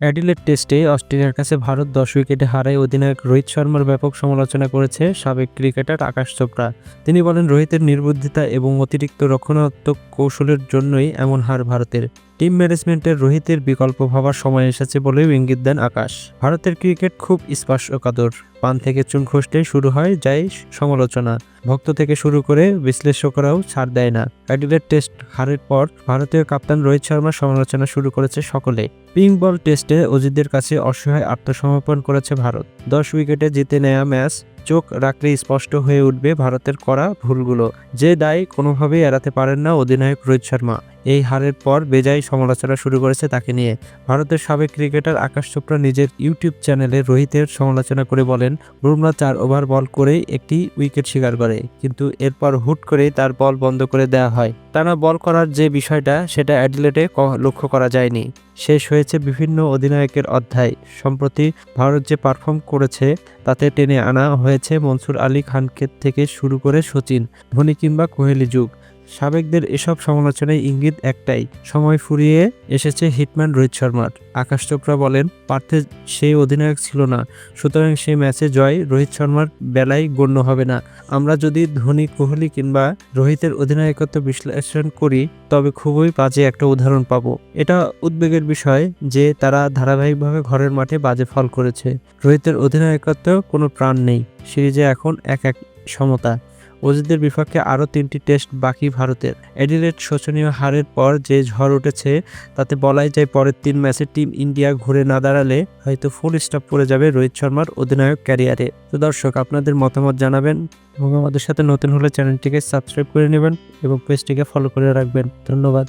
Adelaide টেস্টে অস্ট্রেলিয়ার কাছে ভারত দশ উইকেটে হারায় অধিনায়ক রোহিত শর্মার ব্যাপক সমালোচনা করেছে সাবেক ক্রিকেটার আকাশ চোপড়া। তিনি বলেন, রোহিতের নির্বুদ্ধিতা এবং অতিরিক্ত রক্ষণাত্মক কৌশলের জন্যই এমন হার ভারতের। টিম ম্যানেজমেন্টের রোহিতের বিকল্প ভাবার সময় এসেছে বলেও ইঙ্গিত দেন আকাশ। ভারতের ক্রিকেট খুব স্পর্শকাতর। পান থেকে চুন খসতে শুরু হয় যাই সমালোচনা। ভক্ত থেকে শুরু করে বিশ্লেষকরাও ছাড় দেয় না। অ্যাডিলেড টেস্ট হারের পর ভারতীয় কাপ্তান রোহিত শর্মার সমালোচনা শুরু করেছে সকলে। পিঙ্ক বল টেস্টে অজিতদের কাছে অসহায় আত্মসমর্পণ করেছে ভারত। দশ উইকেটে জিতে নেয়া ম্যাচ চোখ রাখলে স্পষ্ট হয়ে উঠবে ভারতের করা ভুলগুলো। যে দায় কোনোভাবেই এড়াতে পারেন না অধিনায়ক রোহিত শর্মা। এই হারের পর বেজায় সমালোচনা শুরু করেছে তাকে নিয়ে। ভারতের সাবেক ক্রিকেটার আকাশ চোপড়া নিজের ইউটিউব চ্যানেলে রোহিতের সমালোচনা করে বলেন, বুমরা চার ওভার বল করেই একটি উইকেট শিকার করে, কিন্তু এরপর হুট করেই তার বল বন্ধ করে দেওয়া হয়। টানা বল করার যে বিষয়টা, সেটা অ্যাডিলেটে লক্ষ্য করা যায়নি। শেষ হয়েছে বিভিন্ন অধিনায়কের অধ্যায়। সম্প্রতি ভারত যে পারফর্ম করেছে, তাতে টেনে আনা হয়েছে মনসুর আলী খানকে থেকে শুরু করে সচিন, ধোনি কিংবা কোহলি যুগ। সাবেকদের এসব সমালোচনায় ইঙ্গিত একটাই, সময় ফুরিয়ে এসেছে হিটম্যান রোহিত শর্মার। আকাশ চোপড়া বলেন পার্থে সেই অধিনায়ক ছিল না, সুতরাং সেই ম্যাচে জয় রোহিত শর্মার বেলায় গণ্য হবে না। আমরা যদি ধোনি, কোহলি কিংবা রোহিতের অধিনায়কত্ব বিশ্লেষণ করি, তবে খুবই বাজে একটা উদাহরণ পাবো। এটা উদ্বেগের বিষয় যে তারা ধারাবাহিকভাবে ঘরের মাঠে বাজে ফল করেছে। রোহিতের অধিনায়কত্ব কোনো প্রাণ নেই। সিরিজে এখন এক এক সমতা। অজিতের বিপক্ষে আরও তিনটি টেস্ট বাকি ভারতের। অ্যাডিলেড শোচনীয় হারের পর যে ঝড় উঠেছে, তাতে বলাই যায় পরের তিন ম্যাচে টিম ইন্ডিয়া ঘুরে না দাঁড়ালে হয়তো ফুল স্টপ পড়ে যাবে রোহিত শর্মার অধিনায়ক ক্যারিয়ারে। তো দর্শক, আপনাদের মতামত জানাবেন এবং আমাদের সাথে নতুন হলে চ্যানেলটিকে সাবস্ক্রাইব করে নেবেন এবং পেজটিকে ফলো করে রাখবেন। ধন্যবাদ।